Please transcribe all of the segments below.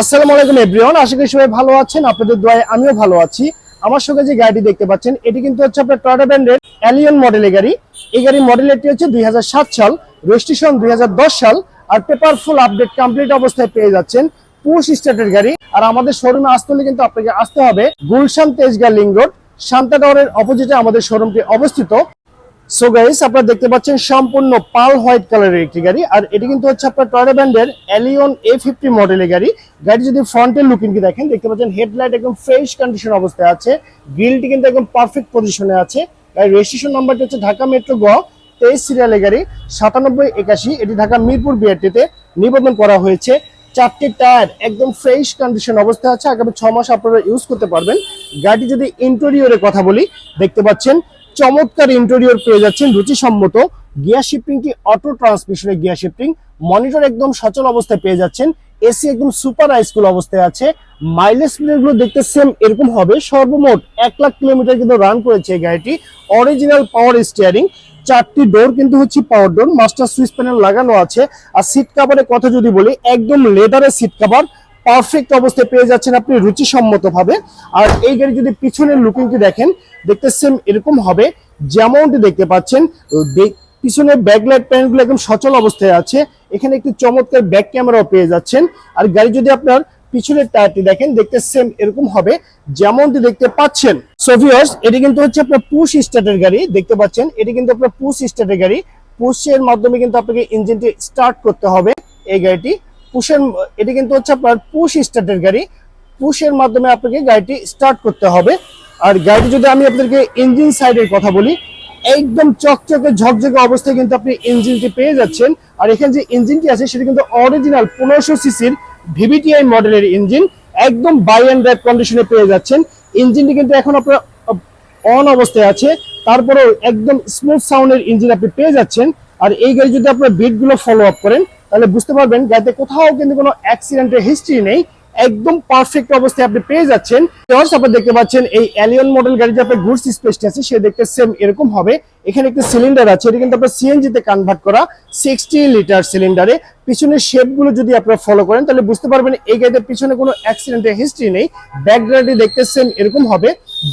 আসসালামু আলাইকুম এভরিওয়ান আশা করি সবাই ভালো আছেন, আপনাদের দোয়ায় আমিও ভালো আছি। আমার সঙ্গে যে গাড়িটি দেখতে পাচ্ছেন, এটি কিন্তু হচ্ছে আপনার টয়টা ব্র্যান্ডের অ্যালিয়ন মডেলের গাড়ি। এই গাড়ির মডেলেরটি হচ্ছে দুই হাজার সাত সাল রেজিস্ট্রেশন দুই হাজার দশ সাল, আর পেপার ফুল আপডেট কমপ্লিট অবস্থায় পেয়ে যাচ্ছেন পুশ স্টার্টের গাড়ি। আর আমাদের শোরুমে আসতে হলে কিন্তু আপনাকে আসতে হবে গুলশান তেজগা লিং রোড, শান্তা টাওয়ারের অপোজিটে আমাদের শোরুমটি অবস্থিত। সো গাইস আপনারা দেখতে পাচ্ছেন সম্পূর্ণ পাল হোয়াইট কালারের একটি গাড়ি, আর এটি কিন্তু হচ্ছে আপনার টয়টা ব্র্যান্ডের অ্যালিয়ন এ ফিফটি মডেলের গাড়ি। গাড়ি যদি ফ্রন্টের লুকিং কি দেখেন, দেখতে পাচ্ছেন হেডলাইট একদম ফ্রেশ কন্ডিশন অবস্থায় আছে গ্রিলটি কিন্তু একদম পারফেক্ট পজিশনে আছে। গাড়ির রেজিস্ট্রেশন নাম্বারটি হচ্ছে ঢাকা মেট্রো গ, তেইশ সিরিয়ালের গাড়ি, সাতানব্বই একাশি, এটি ঢাকা মিরপুর বিআরটিতে নিবন্ধন করা হয়েছে। চারটি টায়ার একদম ফ্রেশ কন্ডিশন অবস্থায় আছে, আগামী ছ মাস আপনারা ইউজ করতে পারবেন। গাড়ি যদি ইন্টেরিয়রের কথা বলি, দেখতে পাচ্ছেন চমৎকার ইন্টেরিয়র পেয়ে যাচ্ছেন রুচিসম্মত গিয়ার শিফটিংটি অটো ট্রান্সমিশনের গিয়ার শিফটিং মনিটর একদম সচল অবস্থায় পেয়ে যাচ্ছেন এসি একদম সুপার হাইস্কুল অবস্থায় আছে মাইলেজগুলো দেখতে সেম এরকম হবে, সর্বমোট এক লাখ কিলোমিটার কিন্তু রান করেছে এই গাড়িটি অরিজিনাল পাওয়ার স্টিয়ারিং চারটি ডোর কিন্তু হচ্ছে power door master switch panel লাগানো আছে, আর সিট কাভারের কথা যদি বলি, একদম লেদারের সিট কাভার পারফেক্ট অবস্থায় পেয়ে যাচ্ছেন আপনি রুচিসম্মত ভাবে আর এই গাড়ি যদি পিছনের লুকিংটি দেখেন, দেখতে সেম এরকম হবে যেমনটি দেখতে পাচ্ছেন। পিছনে ব্যাকলাইট প্যানেলগুলো একদম সচল অবস্থায় আছে। এখানে একটি চমৎকার ব্যাক ক্যামেরাও পেয়ে যাচ্ছেন। আর গাড়ি যদি আপনার পিছনের টায়ারটি দেখেন, দেখতে সেম এরকম হবে যেমনটি দেখতে পাচ্ছেন। সোভিয়ার্স এটি কিন্তু হচ্ছে আপনার পুশ স্টার্টের গাড়ি, দেখতে পাচ্ছেন। এটি কিন্তু আপনার পুশ স্টার্টের গাড়ি। পুশের মাধ্যমে কিন্তু আপনাকে ইঞ্জিনটি স্টার্ট করতে হবে এই গাড়িটি। পুশের এটি কিন্তু হচ্ছে আপনার পুশ স্টার্টের গাড়ি। পুশের মাধ্যমে আপনাকে গাড়িটি স্টার্ট করতে হবে। আর গাড়িটি যদি আমি আপনাদেরকে ইঞ্জিন সাইডের কথা বলি, একদম চকচকে, ঝকঝকে অবস্থায় কিন্তু আপনি ইঞ্জিনটি পেয়ে যাচ্ছেন। আর এখানে যে ইঞ্জিনটি আছে, সেটি কিন্তু অরিজিনাল পনেরোশো সিসির ভিভিটিআই মডেলের ইঞ্জিন একদম বাই অ্যান্ড ড্রাইভ কন্ডিশনে পেয়ে যাচ্ছেন। ইঞ্জিনটি কিন্তু এখন আপনার অন অবস্থায় আছে। তারপরেও একদম স্মুথ সাউন্ডের ইঞ্জিন আপনি পেয়ে যাচ্ছেন। আর এই গাড়ি যদি আপনার বিটগুলো ফলো আপ করেন তাহলে বুঝতে পারবেন গাড়িতে কোথাও কিন্তু কোনো অ্যাক্সিডেন্টের হিস্ট্রি নেই। একদম পারফেক্ট অবস্থায় আপনি পেয়ে যাচ্ছেন। আপনারা দেখতে পাচ্ছেন এই অ্যালিয়ন মডেল গাড়িতে আপনার গুডস স্পেসটি আছে, সে দেখতে সেম এরকম হবে। এখানে একটা সিলিন্ডার আছে, এটা কিন্তু আপনার সিএনজি তে কনভার্ট করা সিক্সটি লিটার সিলিন্ডারে পিছনের শেপগুলো যদি আপনারা ফলো করেন, তাহলে বুঝতে পারবেন এই গাড়িতে পিছনে কোনো অ্যাক্সিডেন্টের হিস্ট্রি নেই। ব্যাকগ্রাউন্ডটি দেখতে সেম এরকম হবে,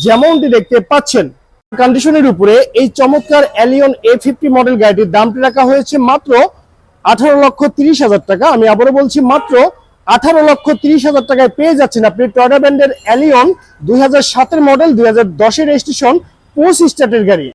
যেমনটি দেখতে পাচ্ছেন। কন্ডিশনের উপরে এই চমৎকার অ্যালিয়ন এ ফিফটি মডেল গাড়িটির দামটি রাখা হয়েছে মাত্র আঠারো লক্ষ তিরিশ হাজার টাকা। আমি আবারও বলছি মাত্র আঠারো লক্ষ তিরিশ হাজার টাকায় পেয়ে যাচ্ছেন আপনি টয়টা ব্র্যান্ডের অ্যালিয়ন দুই হাজার সাতের মডেল, দুই হাজার দশের রেজিস্ট্রেশন, পোস্ট স্টার্টের গাড়ি।